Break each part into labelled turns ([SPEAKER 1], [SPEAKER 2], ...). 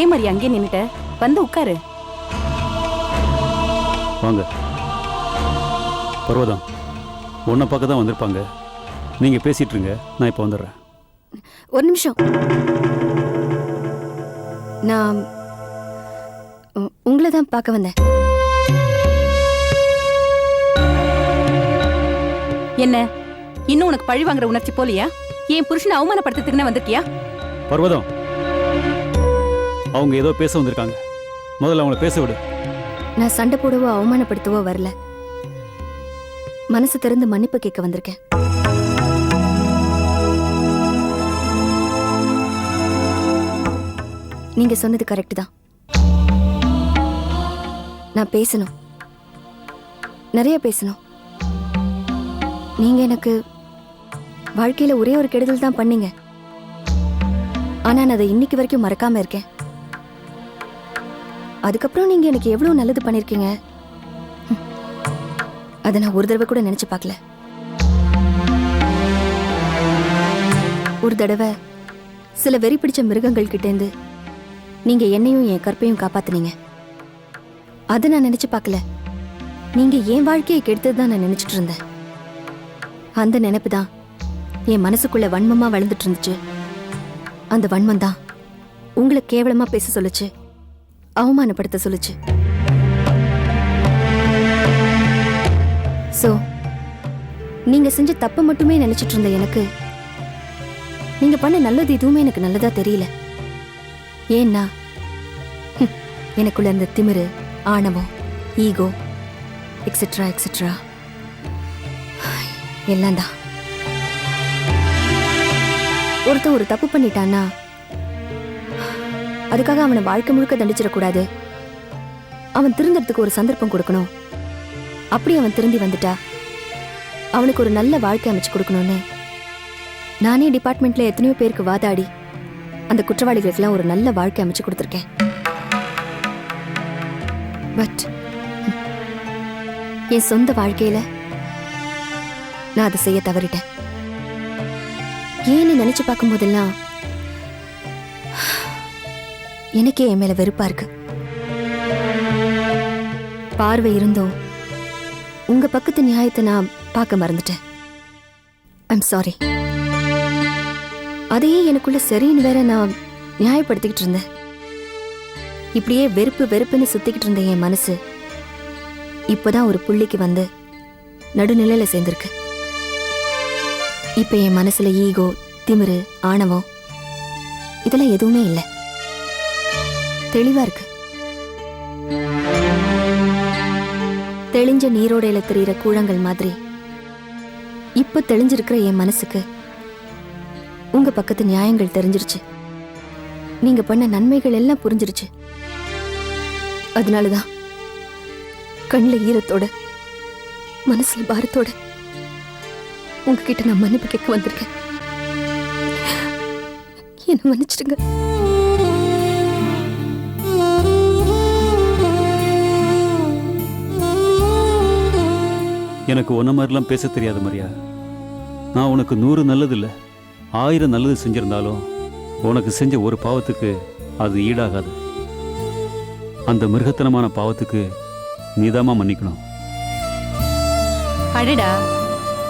[SPEAKER 1] ஏன் மாதிரி அங்கே நின்னுட்ட. வந்து உட்காரு.
[SPEAKER 2] வாங்க. பர்வதம் உன்னை பார்க்க தான் வந்திருப்பாங்க. நீங்கள் பேசிட்டு இருங்க நான் இப்போ வந்துடுறேன்.
[SPEAKER 3] ஒரு நிமிஷம். நான் உங்களை தான் பார்க்க வந்தேன்.
[SPEAKER 1] என்ன? இன்னும் உனக்கு பழி வாங்குற உணர்ச்சி போலியா? என் புருஷனை அவமானப்படுத்துறதுக்குன்னு வந்திருக்கியா?
[SPEAKER 2] பர்வதம் அவங்க ஏதோ பேச வந்திருக்காங்க. முதல்ல அவங்கள பேச விடு.
[SPEAKER 3] நான் சண்டை போடவோ அவமானப்படுத்தவோ வரல. மனசு திறந்து மன்னிப்பு கேட்க வந்திருக்கேன். நீங்க சொன்னது கரெக்ட் தான். நான் பேசணும். நிறைய பேசணும். நீங்க எனக்கு வாழ்க்கையில ஒரே ஒரு கெடுதல் தான் பண்ணீங்க. ஆனா நான் அதை இன்னைக்கு வரைக்கும் மறக்காம இருக்கேன். அதுக்கப்புறம் நீங்க எனக்கு எவ்வளவு நல்லது பண்ணிருக்கீங்க? அதை நான் ஒரு தடவை கூட நினைச்சு பார்க்கல. ஒரு தடவை சில வெறி பிடிச்ச மிருகங்கள் கிட்டேந்து நீங்க என்னையும் என் கற்பையும் காப்பாத்துனீங்க. அதை நான் நினைச்சு பார்க்கல. நீங்க என் வாழ்க்கையை கெடுத்தது தான் நான் நினைச்சிட்டு இருந்தேன். அந்த நினைப்பு தான் என் மனசுக்குள்ள வன்மமா வளர்ந்துட்டு இருந்துச்சு. அந்த வன்மம் தான் உங்களை கேவலமா பேச சொல்லுச்சு. அவமானப்படுத்த சொல்லுச்சு. சோ நீங்க செஞ்ச தப்பை மட்டுமே நினைச்சிட்டு இருந்த எனக்கு நீங்க பண்ண நல்லது எதுவுமே எனக்கு நல்லதா தெரியல. ஏன்னா எனக்குள்ள அந்த திமிரு ஆணவம் ஈகோ எக்ஸெட்ரா எக்ஸெட்ரா எல்லாம் தான். ஒருத்தன் ஒரு தப்பு பண்ணிட்டான்னா அதுக்காக அவனை வாழ்க்கை முழுக்க தண்டிச்சிடக்கூடாது. அவன் திருந்தறதுக்கு ஒரு சந்தர்ப்பம் கொடுக்கணும். அப்படி அவன் திருந்தி வந்துட்டா. அவனுக்கு ஒரு நல்ல வாழ்க்கை அமைச்சு கொடுக்கணும்னு. நானே டிபார்ட்மெண்ட்ல எத்தனையோ பேருக்கு வாதாடி அந்த குற்றவாளிகளுக்கெல்லாம் ஒரு நல்ல வாழ்க்கை அமைச்சு கொடுத்துருக்கேன். பட் என் சொந்த வாழ்க்கையில நான் அதை செய்ய தவறிட்டேன். ஏன்னு நினைச்சு பார்க்கும் போதெல்லாம் எனக்கே என் மேல வெறுப்பா இருக்கு. பார்வை இருந்தோம் உங்க பக்கத்து நியாயத்தை நான் பார்க்க மறந்துட்டேன். ஐம் சாரி அதையே எனக்குள்ள சரின்னு வேற நான் நியாயப்படுத்திக்கிட்டு இருந்தேன். இப்படியே வெறுப்பு வெறுப்புன்னு சுத்திக்கிட்டு இருந்த என் மனசு இப்பதான் ஒரு புள்ளிக்கு வந்து நடுநிலையில சேர்ந்திருக்கு. இப்ப என் மனசுல ஈகோ திமிரு ஆணவம் இதெல்லாம் எதுவுமே இல்லை. தெளிவா இருக்கு. தெளிஞ்ச நீரோடையில தெரியிற கூழங்கள் மாதிரி. இப்ப தெளிஞ்சிருக்கிற என் மனசுக்கு உங்க பக்கத்து நியாயங்கள் தெரிஞ்சிருச்சு. நீங்க பண்ண நன்மைகள் எல்லாம் புரிஞ்சிருச்சு. அதனாலதான் கண்ணுல ஈரத்தோட மனசுல பாரத்தோட உங்ககிட்ட நான் மன்னிப்பு கேட்க வந்திருக்கேன். என்ன மன்னிச்சிடுங்க.
[SPEAKER 2] எனக்கு உன்ன மாதிரிலாம் பேச தெரியாது மரியா. நான் உனக்கு நூறு நல்லது இல்லை ஆயிரம் நல்லது செஞ்சிருந்தாலும் உனக்கு செஞ்ச ஒரு பாவத்துக்கு அது ஈடாகாது. அந்த மிருகத்தனமான பாவத்துக்கு நீதாம்மா மன்னிக்கணும்.
[SPEAKER 1] அடடா.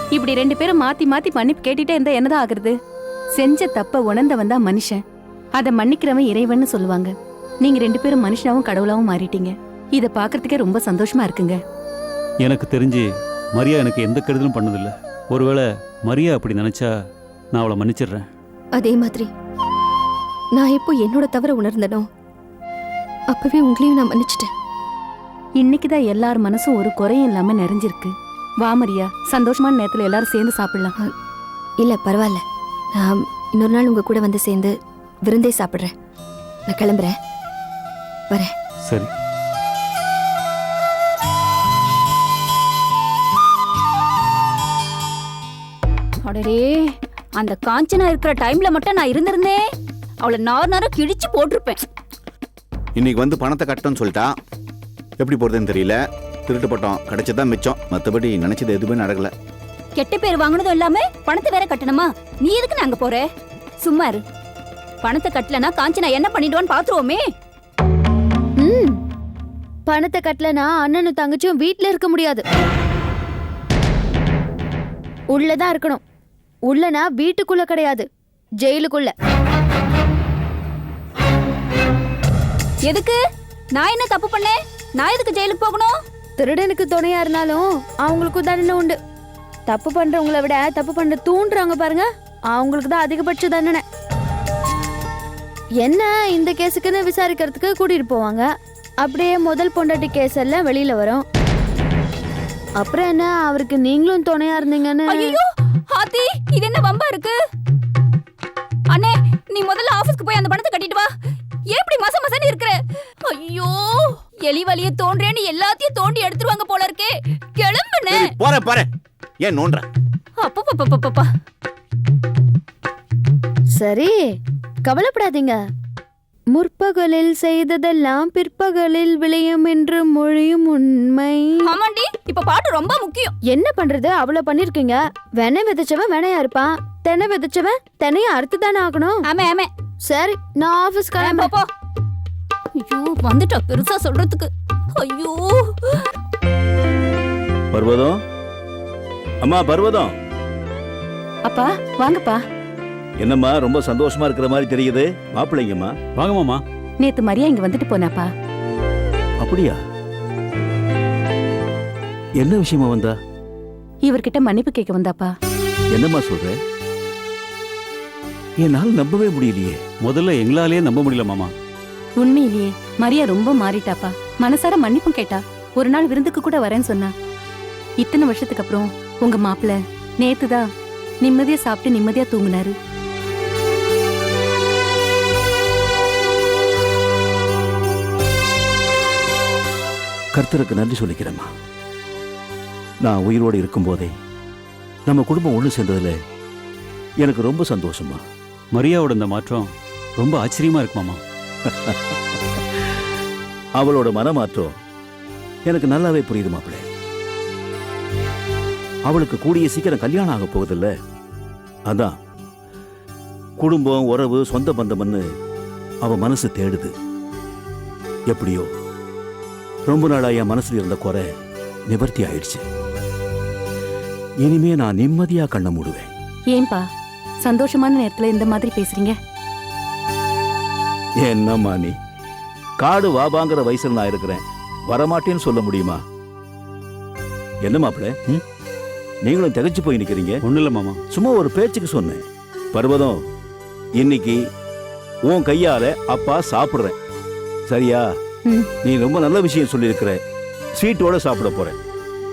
[SPEAKER 1] இப்படி ரெண்டு பேரும் மாத்தி மாத்தி மன்னிப்பு கேட்டுட்டே இருந்தா என்னதான் ஆகுறது? செஞ்ச தப்ப உணர்ந்தவன் தான் மனுஷன். அதை மன்னிக்கிறவன் இறைவன்னு சொல்லுவாங்க. நீங்க ரெண்டு பேரும் மனுஷனாவும் கடவுளாவும் மாறிட்டீங்க. இத பாக்குறதுக்கே ரொம்ப சந்தோஷமா இருக்குங்க.
[SPEAKER 2] எனக்கு தெரிஞ்சு மரியா எனக்கு எந்த கெடுதலும் பண்ணதில்லை. ஒருவேளை மரியா அப்படி நினைச்சா நான் அவளை மன்னிச்சிடுறேன்.
[SPEAKER 3] அதே மாதிரி நான் எப்போ என்னோட தவற உணர்ந்தனோ அப்பவே உங்களையும் நான் மன்னிச்சிட்டேன்.
[SPEAKER 1] இன்னைக்குதான் எல்லார் மனசும் ஒரு குறையும் இல்லாம நிறைஞ்சிருக்கு. வா மரியா சந்தோஷமான நேரத்துல எல்லாரும் சேர்ந்து சாப்பிடலாம்.
[SPEAKER 3] இல்ல பரவாயில்ல. நான் இன்னொரு நாள் உங்க கூட வந்து சேர்ந்து விருந்தே சாப்பிடுறேன். நான் கிளம்புறேன். வரேன்.
[SPEAKER 2] சரி.
[SPEAKER 4] அடடே அந்த காஞ்சனா இருக்கிற டைம்ல மட்டும் நான் இருந்திருந்தேன் அவளை நார் நார கிழிச்சு போட்டிருப்பேன்.
[SPEAKER 5] இன்னைக்கு வந்து பணத்தை கட்டணும்னு சொல்லிட்டா எப்படி போறதுன்னு தெரியல. திருட்டு பட்டம் கிடைச்சதான் மிச்சம். மற்றபடி நினைச்சது எதுவுமே நடக்கல.
[SPEAKER 4] கெட்ட பேர் வாங்கினதும் இல்லாம பணத்தை வேற கட்டணுமா? நீ எதுக்கு நாங்க போற? சும்மா இரு. பணத்தை கட்டலனா காஞ்சனா என்ன பண்ணிடுவான்னு பாத்துருவோமே.
[SPEAKER 6] ம். பணத்தை கட்டலனா அண்ணனும் தங்கச்சியும் வீட்ல இருக்க முடியாது. உள்ளதான் இருக்கணும். உள்ளனா வீட்டுக்குள்ள கிடையாது ஜெயிலுக்குள்ள.
[SPEAKER 4] எதுக்கு? நான் என்ன தப்பு பண்ணேன்? நான் எதுக்கு ஜெயிலுக்கு போகணும்?
[SPEAKER 6] திருடனுக்கு துணையா இருந்தாலும் அவங்களுக்கும் தண்டனை உண்டு. தப்பு பண்றவங்கள விட தப்பு பண்ற தூண்டுறாங்க பாருங்க அவங்களுக்கு தான் அதிகபட்ச தண்டனை. என்ன இந்த கேஸுக்குன்னு விசாரிக்கிறதுக்கு கூட்டிட்டு போவாங்க? அப்படியே முதல் பொண்டாட்டி கேஸ் எல்லாம் வெளியில வரும். அப்புறம் என்ன அவருக்கு நீங்களும் துணையா இருந்தீங்கன்னு
[SPEAKER 4] இது என்ன வம்பா இருக்கு? அண்ணே நீ முதல்ல ஆபீஸ்க்கு போய் அந்த பணத்தை கட்டிட்டு வா. ஏன் இப்படி மச மசன்னு இருக்கிற? ஐயோ எலி வலிய தோன்றேன்னு எல்லாத்தையும் தோண்டி எடுத்துருவாங்க போல இருக்கே. கிளம்புனே.
[SPEAKER 5] சரி போறேன் போறேன் ஏன் நோன்ற
[SPEAKER 4] அப்பப்பப்பப்பப்பா
[SPEAKER 6] சரி கவலைப்படாதீங்க. முற்பகலில் செய்ததெல்லாம் பிற்பகலில் விளையும் என்று மொழியும் உண்மை.
[SPEAKER 4] ஆமாண்டி இப்ப பாட்டு ரொம்ப முக்கியம்.
[SPEAKER 6] என்ன பண்றது? அவ்வளவு பண்ணிருக்கீங்க. வெனை விதைச்சவன் வெனையா இருப்பான். தென்னை விதைச்சவன் தென்னைய அறுத்து தானே ஆகணும்.
[SPEAKER 4] ஆமே ஆமே.
[SPEAKER 6] சரி நான் ஆபீஸ் கிளம்ப
[SPEAKER 4] போ. ஐயோ வந்துட்டா பெருசா சொல்றதுக்கு. ஐயோ.
[SPEAKER 7] பர்வதம்? அம்மா பர்வதம்.
[SPEAKER 1] அப்பா வாங்கப்பா.
[SPEAKER 7] என்னம்மா ரொம்ப சந்தோஷமா இருக்கிற மாதிரி தெரியுது. மாப்பிள்ளைங்கம்மா
[SPEAKER 2] வாங்க மாமா.
[SPEAKER 1] நேத்து மரியா இங்க வந்துட்டு போனாப்பா.
[SPEAKER 7] அப்படியா? என்ன விஷயமா வந்தா?
[SPEAKER 1] இவர்கிட்ட மன்னிப்பு கேட்க வந்தாப்பா.
[SPEAKER 7] என்னம்மா சொல்ற? என்னால் நம்பவே முடியலையே.
[SPEAKER 2] முதல்ல எங்களாலேயே நம்ப முடியல மாமா.
[SPEAKER 1] உண்மையிலேயே மரியா ரொம்ப மாறிட்டாப்பா. மனசார மன்னிப்பும் கேட்டா. ஒரு நாள் விருந்துக்கு கூட வரேன்னு சொன்னா. இத்தனை வருஷத்துக்கு அப்புறம் உங்க மாப்பிள்ள நேத்துதான் நிம்மதியா சாப்பிட்டு நிம்மதியா தூங்குனாரு.
[SPEAKER 7] கர்த்தருக்கு நன்றி சொல்லிக்கிறேம்மா. நான் உயிரோடு இருக்கும்போதே நம்ம குடும்பம் ஒன்று சேர்ந்ததுல எனக்கு ரொம்ப சந்தோஷமா
[SPEAKER 2] மரியாவோட இந்த மாற்றம் ரொம்ப ஆச்சரியமா இருக்கு மாமா
[SPEAKER 7] அவளோட மனமாற்றம் எனக்கு நல்லாவே புரியுது மாப்பிள்ளை. அவளுக்கு கூடிய சீக்கிரம் கல்யாணம் ஆக போகுதில்ல? அதான். குடும்பம் உறவு சொந்த பந்தம்னு அவ மனசு தேடுது. எப்படியோ. ரொம்ப நாளா என் மனசுல இருந்த குறை நிவர்த்தி ஆயிடுச்சு. இனிமே நான் நிம்மதியா கண்ண மூடுவேன்.
[SPEAKER 1] ஏன்பா சந்தோஷமான நேரத்துல இந்த மாதிரி பேசுறீங்க?
[SPEAKER 7] என்னம்மா நீ? காடு வாபாங்கிற வயசுல நான் இருக்கிறேன். வரமாட்டேன்னு சொல்ல முடியுமா? என்ன மாப்பிள்ள ம்? நீங்களும் திகைச்சு போய் நிக்கிறீங்க?
[SPEAKER 2] ஒண்ணும் இல்ல மாமா.
[SPEAKER 7] சும்மா ஒரு பேச்சுக்கு சொன்னேன். பர்வதம் இன்னைக்கு உன் கையால அப்பா சாப்பிடுறேன். சரியா. நீ ரொம்ப நல்ல விஷயம் சொல்லியிருக்கிற. ஸ்வீட்டோட சாப்பிட போறேன்.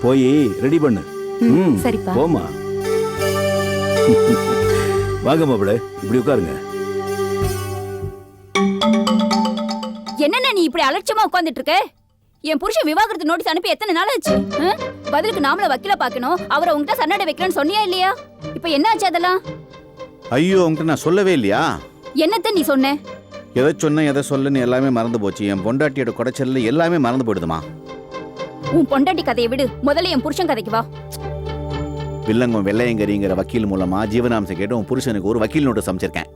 [SPEAKER 7] போய் ரெடி பண்ணு.
[SPEAKER 1] ம், சரிப்பா.
[SPEAKER 7] போமா வாங்க மாப்பிள்ள இப்படி உட்காருங்க.
[SPEAKER 4] என்னென்ன நீ இப்படி அலட்சியமா உட்கார்ந்துட்டு இருக்க என் புருஷன் விவாகரத்து நோட்டீஸ் அனுப்பி எத்தனை நாள் ஆச்சு? பதிலுக்கு நாமள வக்கீல பாக்கணும் அவரை உங்ககிட்ட சரணடை வைக்கலன்னு சொன்னியா இல்லையா? இப்ப என்ன ஆச்சு அதெல்லாம்?
[SPEAKER 5] ஐயோ உங்ககிட்ட நான் சொல்லவே இல்லையா?
[SPEAKER 4] என்னத்த நீ சொன்ன?
[SPEAKER 5] எதை சொன்னேன் எதை சொல்லன்னு எல்லாமே மறந்து போச்சு. என் பொண்டாட்டியோட குடைச்சல்ல எல்லாமே மறந்து போயிடுதுமா.
[SPEAKER 4] உன் பொண்டாட்டி கதையை விடு. முதல்ல என் புருஷன் கதைக்கு வா.
[SPEAKER 5] வில்லங்கம் வெள்ளையங்கரிங்கிற வக்கீல் மூலமா ஜீவனாம்சம் கேட்டு உன் புருஷனுக்கு ஒரு வக்கீல் நோட்டீஸ் அமைச்சிருக்கேன்.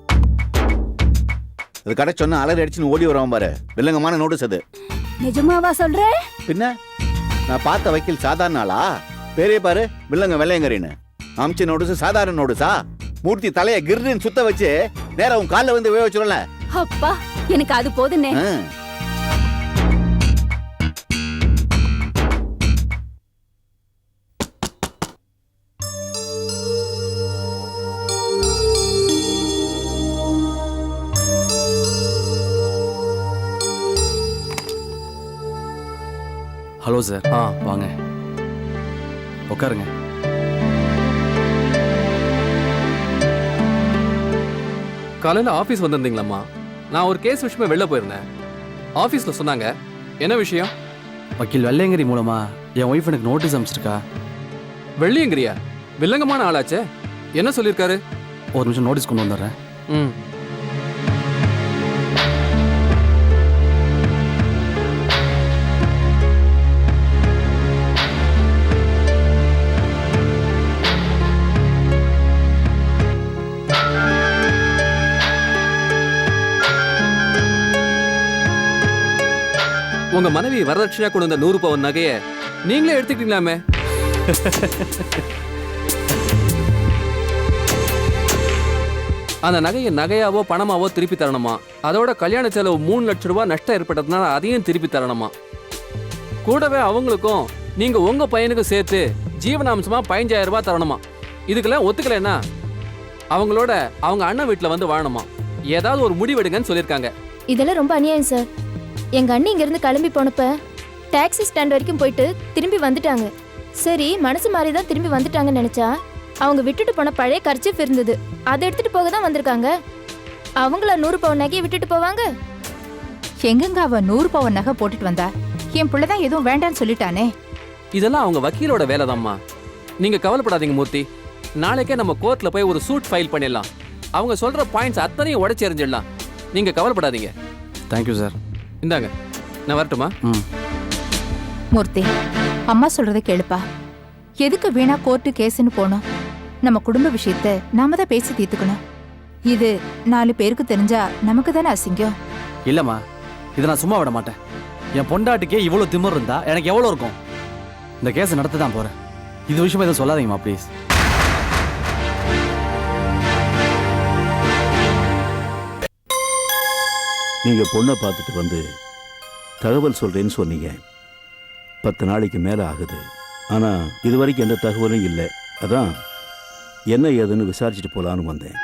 [SPEAKER 5] அது கடை சொன்னா அலறி அடிச்சுன்னு ஓடி வருவான் பாரு. வில்லங்கமான நோட்டீஸ் அது.
[SPEAKER 4] நிஜமாவா சொல்ற?
[SPEAKER 5] பின்ன? நான் பார்த்த வக்கீல் சாதாரண ஆளா? பேரே பாரு வில்லங்க வெள்ளையங்கரின்னு. அமிச்ச நோட்டீஸ் சாதாரண நோட்டீஸா? மூர்த்தி தலைய கிர்னு சுத்த வச்சு நேரா உன் காலில் வந்து வேக வச்சிடல
[SPEAKER 4] அப்பா எனக்கு அது போதுன்னே
[SPEAKER 8] ஹலோ சார். ஆ. வாங்க. உட்காருங்க.
[SPEAKER 9] காலையில் ஆஃபீஸ் வந்திருந்தீங்களாம்மா? நான் ஒரு கேஸ் விஷயமா வெளில போயிருந்தேன். ஆஃபீஸில் சொன்னாங்க என்ன விஷயம்?
[SPEAKER 8] வக்கீல் வெள்ளையங்கிரி மூலமா என் ஒய்ஃப் எனக்கு நோட்டீஸ் அனுப்பிச்சிருக்கா.
[SPEAKER 9] வெள்ளியங்கிரியா? வில்லங்கமான ஆளாச்சே. என்ன சொல்லியிருக்காரு?
[SPEAKER 8] ஒரு நிமிஷம் நோட்டீஸ் கொண்டு வந்துடுறேன்.
[SPEAKER 9] ம். உங்க மனைவி வரதட்சணையா கொண்டு வந்த நூறு பவன் நகைய நீங்களே எடுத்துக்கிட்டீங்களாமே? அந்த நகையை நகையாவோ பணமாவோ திருப்பி தரணுமா? அதோட கல்யாண செலவு மூணு லட்ச ரூபாய் நஷ்டம் ஏற்பட்டதுனால அதையும் திருப்பி தரணுமா? கூடவே அவங்களுக்கும் நீங்க உங்க பையனுக்கும் சேர்த்து ஜீவனாம்சமா பதினஞ்சாயிரம் ரூபாய் தரணுமா? இதுக்கெல்லாம் ஒத்துக்கலைன்னா அவங்களோட அவங்க அண்ணன் வீட்டில் வந்து வாழணுமா? ஏதாவது ஒரு முடிவெடுங்கன்னு சொல்லியிருக்காங்க.
[SPEAKER 3] இதெல்லாம் ரொம்ப அநியாயம் சார். எங்க அண்ணி இங்க இருந்து கிளம்பி போனப்ப டாக்ஸி ஸ்டாண்ட் வரைக்கும் போயிட்டு திரும்பி வந்துட்டாங்க. சரி மனசு மாறி தான் திரும்பி வந்துட்டாங்கன்னு நினைச்சா அவங்க விட்டுட்டு போன பழைய கர்ச்சிஃப் இருந்தது. அதை எடுத்துட்டு போக தான் வந்திருக்காங்க. அவங்கள நூறு பவுன் நகையை விட்டுட்டு போவாங்க?
[SPEAKER 10] எங்கெங்க அவ நூறு பவன் நகை போட்டுட்டு வந்தா? என் பிள்ளைதான் எதுவும் வேண்டான்னு சொல்லிட்டானே.
[SPEAKER 9] இதெல்லாம் அவங்க வக்கீலோட வேலைதாம்மா. நீங்க கவலைப்படாதீங்க மூர்த்தி. நாளைக்கே நம்ம கோர்ட்ல போய் ஒரு சூட் ஃபைல் பண்ணிடலாம். அவங்க சொல்ற பாயிண்ட்ஸ் அத்தனையும் உடைச்சு எறிஞ்சிடலாம். நீங்க கவலைப்படாதீங்க.
[SPEAKER 8] தேங்க்யூ சார்
[SPEAKER 9] இந்தாங்க நான் வரட்டுமா?
[SPEAKER 10] மூர்த்தி அம்மா சொல்றத கேளுப்பா. எதுக்கு வீணா கோர்ட்டு கேஸ்னு போனோம்? நம்ம குடும்ப விஷயத்த நாம தான் பேசி தீர்த்துக்கணும். இது நாலு பேருக்கு தெரிஞ்சா நமக்கு தானே அசிங்கம்?
[SPEAKER 8] இல்லைம்மா இதை நான் சும்மா விட மாட்டேன். என் பொண்டாட்டிக்கே இவ்வளோ திமிர் இருந்தா எனக்கு எவ்வளோ இருக்கும்? இந்த கேஸை நடத்த தான் போகிறேன் இது விஷயமா எதுவும் சொல்லாதீங்கம்மா ப்ளீஸ்
[SPEAKER 7] நீங்கள் பொண்ணை பார்த்துட்டு வந்து தகவல் சொல்கிறேன்னு சொன்னீங்க. பத்து நாளைக்கு மேலே ஆகுது. ஆனால் இது வரைக்கும் எந்த தகவலும் இல்லை. அதான் என்ன ஏதுன்னு விசாரிச்சுட்டு போகலான்னு வந்தேன்.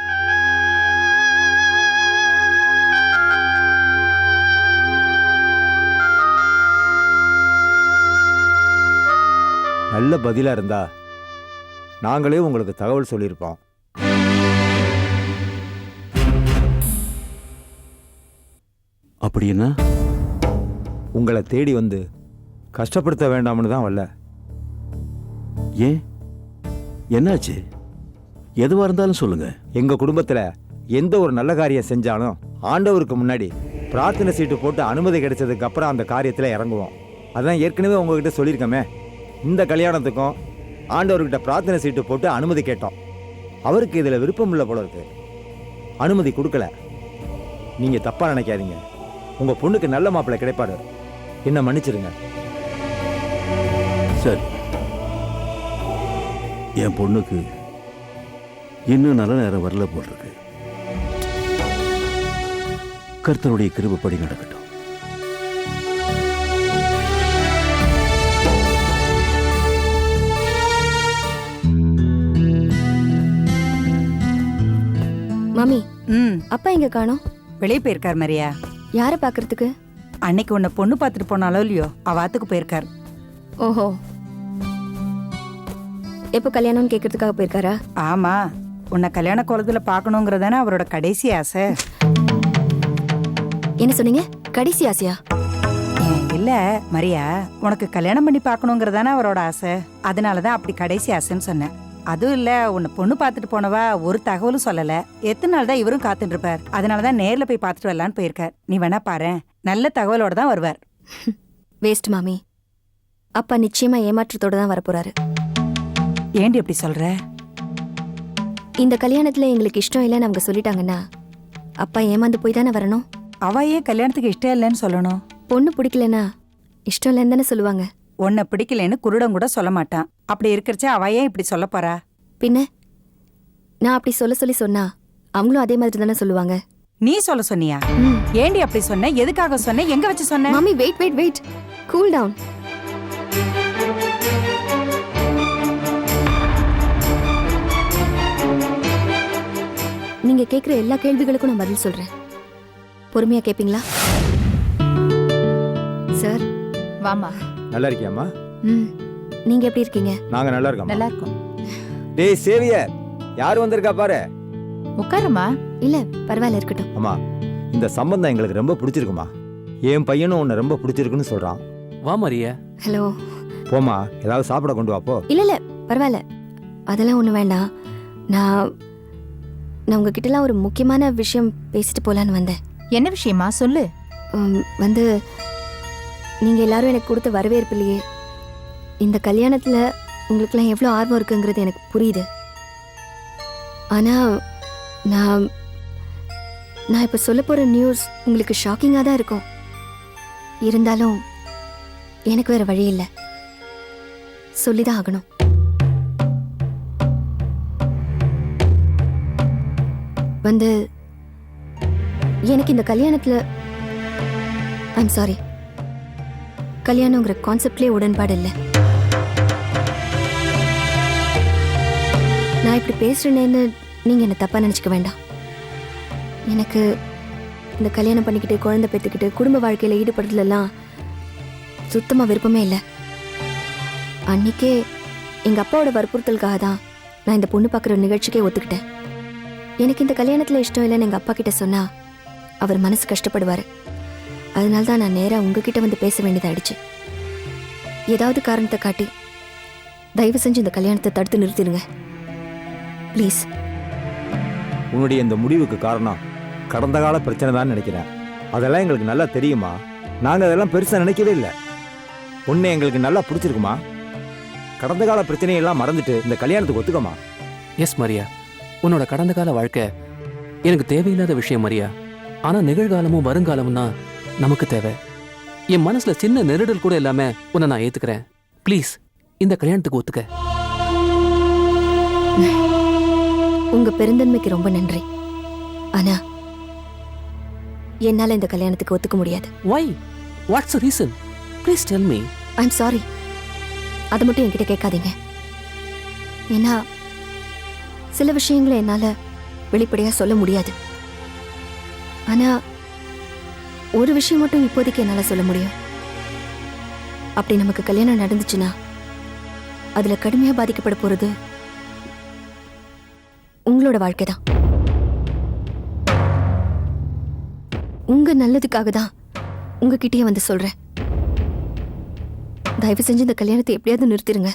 [SPEAKER 11] நல்ல பதிலாக இருந்தா நாங்களே உங்களுக்கு தகவல் சொல்லியிருப்போம்.
[SPEAKER 7] அப்படின்னா?
[SPEAKER 11] உங்களை தேடி வந்து கஷ்டப்படுத்த வேண்டாம்னு தான் வரல
[SPEAKER 7] ஏன்? என்னாச்சு? எதுவா இருந்தாலும் சொல்லுங்க.
[SPEAKER 11] எங்க குடும்பத்துல எந்த ஒரு நல்ல காரியம் செஞ்சாலும் ஆண்டவருக்கு முன்னாடி பிரார்த்தனை சீட்டு போட்டு அனுமதி கிடைச்சதுக்கு அப்புறம் அந்த காரியத்துல இறங்குவோம். அதான் ஏற்கனவே உங்ககிட்ட சொல்லியிருக்கோமே. இந்த கல்யாணத்துக்கும் ஆண்டவர்கிட்ட பிரார்த்தனை சீட்டு போட்டு அனுமதி கேட்டோம். அவருக்கு இதுல விருப்பம் இல்லை போல இருக்கு. அனுமதி கொடுக்கல. நீங்க தப்பா நினைக்காதீங்க. உங்க பொண்ணுக்கு நல்ல மாப்பிள்ளை கிடைப்பாரு. என்ன மன்னிச்சிருங்க.
[SPEAKER 7] சரி என் பொண்ணுக்கு இன்னும் நல்ல நேரம் வரல போல் இருக்கு கர்த்தருடைய கிருபப்படி நடக்கட்டும்.
[SPEAKER 3] மாமி
[SPEAKER 12] ம்.
[SPEAKER 3] அப்பா எங்க காணோம்?
[SPEAKER 12] வெளியே போயிருக்கார் மரியா.
[SPEAKER 3] யாரை பாக்குறதுக்கு
[SPEAKER 12] அன்னைக்கு உன்னை பொண்ணு பார்த்துட்டு போனாலோ இல்லையோ அவாத்துக்கு போயிருக்கார்.
[SPEAKER 3] ஓஹோ. எப்போ கல்யாணம்னு கேட்கறதுக்காக போயிருக்காரா?
[SPEAKER 12] ஆமா. உன்னை கல்யாண கோலத்துல பார்க்கணுங்கிறதானே அவரோட கடைசி ஆசை.
[SPEAKER 3] என்ன சொன்னீங்க? கடைசி ஆசையா?
[SPEAKER 12] ஏன், இல்ல மரியா. உனக்கு கல்யாணம் பண்ணி பார்க்கணுங்கிறதானே அவரோட ஆசை. அதனால தான் அப்படி கடைசி ஆசைன்னு சொன்னேன். அதுவும் இல்ல உன்னை பொண்ணு பார்த்துட்டு போனவா ஒரு தகவலும் சொல்லல. எத்தனை நாள் தான் இவரும் காத்துட்டு இருப்பார் அதனால தான் நேர்ல போய் பார்த்துட்டு வரலான்னு போயிருக்கார். நீ வேணா பாரேன். நல்ல தகவலோட தான் வருவார்.
[SPEAKER 3] வேஸ்ட் மாமி. அப்பா நிச்சயமா ஏமாற்றத்தோட தான் வரப்போறாரு.
[SPEAKER 12] ஏண்டி அப்படி சொல்ற?
[SPEAKER 3] இந்த கல்யாணத்துல எங்களுக்கு இஷ்டம் இல்லைன்னு அவங்க சொல்லிட்டாங்கன்னா அப்பா ஏமாந்து போய் தானே வரணும்?
[SPEAKER 12] அவ ஏன் கல்யாணத்துக்கு இஷ்டம் இல்லைன்னு சொல்லணும்?
[SPEAKER 3] பொண்ணு பிடிக்கலனா இஷ்டம் இல்லைன்னு தானே சொல்லுவாங்க.
[SPEAKER 12] உன்னை பிடிக்கலன்னு குருடன் கூட சொல்ல மாட்டான். அப்படி இருக்கிறச்ச அவ ஏன் இப்படி சொல்ல போறா?
[SPEAKER 3] பின்ன? நான் அப்படி சொல்ல சொல்லி சொன்னா அவங்களும் அதே மாதிரி தானே சொல்லுவாங்க.
[SPEAKER 12] நீ சொல்ல சொன்னியா. ஏண்டி அப்படி சொன்ன? எதுக்காக சொன்ன? எங்க வச்சு சொன்ன?
[SPEAKER 3] மாமி wait wait wait cool down நீங்க கேக்குற எல்லா கேள்விகளுக்கும் நான் பதில் சொல்றேன். பொறுமையா கேப்பீங்களா? சார்.
[SPEAKER 10] வாமா
[SPEAKER 11] நல்லா இருக்கியாம்மா
[SPEAKER 3] ம். நீங்க எப்படி இருக்கீங்க?
[SPEAKER 11] நாங்க நல்லா இருக்கோம்
[SPEAKER 10] நல்லா இருக்கும்
[SPEAKER 11] டேய் சேவியர் யார் வந்திருக்கா பாரு?
[SPEAKER 10] உட்காருமா
[SPEAKER 3] இல்ல பரவாயில்ல இருக்கட்டும்.
[SPEAKER 11] அம்மா இந்த சம்பந்தம் எங்களுக்கு ரொம்ப பிடிச்சிருக்குமா என் பையனும் உன்னை ரொம்ப பிடிச்சிருக்குன்னு சொல்றான்.
[SPEAKER 9] வா மரியா.
[SPEAKER 3] ஹலோ.
[SPEAKER 11] போமா ஏதாவது சாப்பிட கொண்டு வா போ.
[SPEAKER 3] இல்ல இல்ல பரவாயில்ல. அதெல்லாம் ஒண்ணு வேண்டாம். நான் நான் உங்ககிட்டலாம் ஒரு முக்கியமான விஷயம் பேசிட்டு போலான்னு வந்தேன்.
[SPEAKER 10] என்ன விஷயமா? சொல்லு.
[SPEAKER 3] உம், வந்து நீங்கள் எல்லாரும் எனக்கு கொடுத்த வரவேற்புலையே இந்த கல்யாணத்தில் உங்களுக்கெல்லாம் எவ்வளோ ஆர்வம் இருக்குங்கிறது எனக்கு புரியுது. ஆனால் நான் நான் இப்போ சொல்ல போகிற நியூஸ் உங்களுக்கு ஷாக்கிங்காக தான் இருக்கும். இருந்தாலும் எனக்கு வேற வழி இல்லை. சொல்லிதான் ஆகணும். வந்து எனக்கு இந்த கல்யாணத்தில் ஐம் சாரி கல்யாணங்கிற கான்செப்ட்லேயே உடன்பாடு இல்லை. நான் இப்படி பேசுறேனேன்னு நீங்க என்ன தப்பா நினச்சிக்க வேண்டாம். எனக்கு இந்த கல்யாணம் பண்ணிக்கிட்டு குழந்தை பெற்றுக்கிட்டு குடும்ப வாழ்க்கையில் ஈடுபடுறதுலாம் சுத்தமாக விருப்பமே இல்லை. அன்னைக்கே எங்கள் அப்பாவோட வற்புறுத்தலுக்காக தான் நான் இந்த பொண்ணு பார்க்குற நிகழ்ச்சிக்கே ஒத்துக்கிட்டேன். எனக்கு இந்த கல்யாணத்தில் இஷ்டம் இல்லைன்னு எங்கள் அப்பா கிட்ட சொன்னால் அவர் மனசு கஷ்டப்படுவார். அதனால தான் நான் நேரா உங்ககிட்ட வந்து பேச வேண்டியதாயிடுச்சு ஏதாவது காரணத்தை காட்டி தயவு செஞ்சு இந்த கல்யாணத்தை தடுத்து நிறுத்திடுங்க. ப்ளீஸ்
[SPEAKER 11] உன்னுடைய இந்த முடிவுக்கு காரணம் கடந்த கால பிரச்சனை தான் நினைக்கிறேன். அதெல்லாம் எங்களுக்கு நல்லா தெரியுமா? நாங்கள் அதெல்லாம் பெருசாக நினைக்கவே இல்லை. உன்னை எங்களுக்கு நல்லா பிடிச்சிருக்குமா? கடந்த கால பிரச்சனையெல்லாம் மறந்துட்டு இந்த கல்யாணத்துக்கு ஒத்துக்கமா?
[SPEAKER 9] எஸ் மரியா உன்னோட கடந்த கால வாழ்க்கை எனக்கு தேவையில்லாத விஷயம் மரியா ஆனா நிகழ்காலமும் வருங்காலமும் தான் நமக்கு தேவை. என் மனசுல சின்ன நெருடல் கூட இல்லாம உன்னை நான் ஏத்துக்கிறேன். ப்ளீஸ் இந்த கல்யாணத்துக்கு ஒத்துக்க.
[SPEAKER 3] உங்க பெருந்தன்மைக்கு ரொம்ப நன்றி. ஆனா என்னால இந்த கல்யாணத்துக்கு ஒத்துக்க முடியாது.
[SPEAKER 9] Why what's reason please tell me
[SPEAKER 3] I'm sorry அதை மட்டும் என்கிட்ட கேட்காதீங்க. ஏன்னா சில விஷயங்களை என்னால வெளிப்படையா சொல்ல முடியாது. ஆனா ஒரு விஷயம் மட்டும் இப்போதைக்கு என்னால சொல்ல முடியும். அப்படி நமக்கு கல்யாணம் நடந்துச்சுன்னா அதுல கடுமையா பாதிக்கப்பட போறது உங்களோட வாழ்க்கை தான் உங்க நல்லதுக்காக தான் உங்ககிட்டயே வந்து சொல்றேன். தயவு செஞ்சு இந்த கல்யாணத்தை எப்படியாவது நிறுத்திடுங்க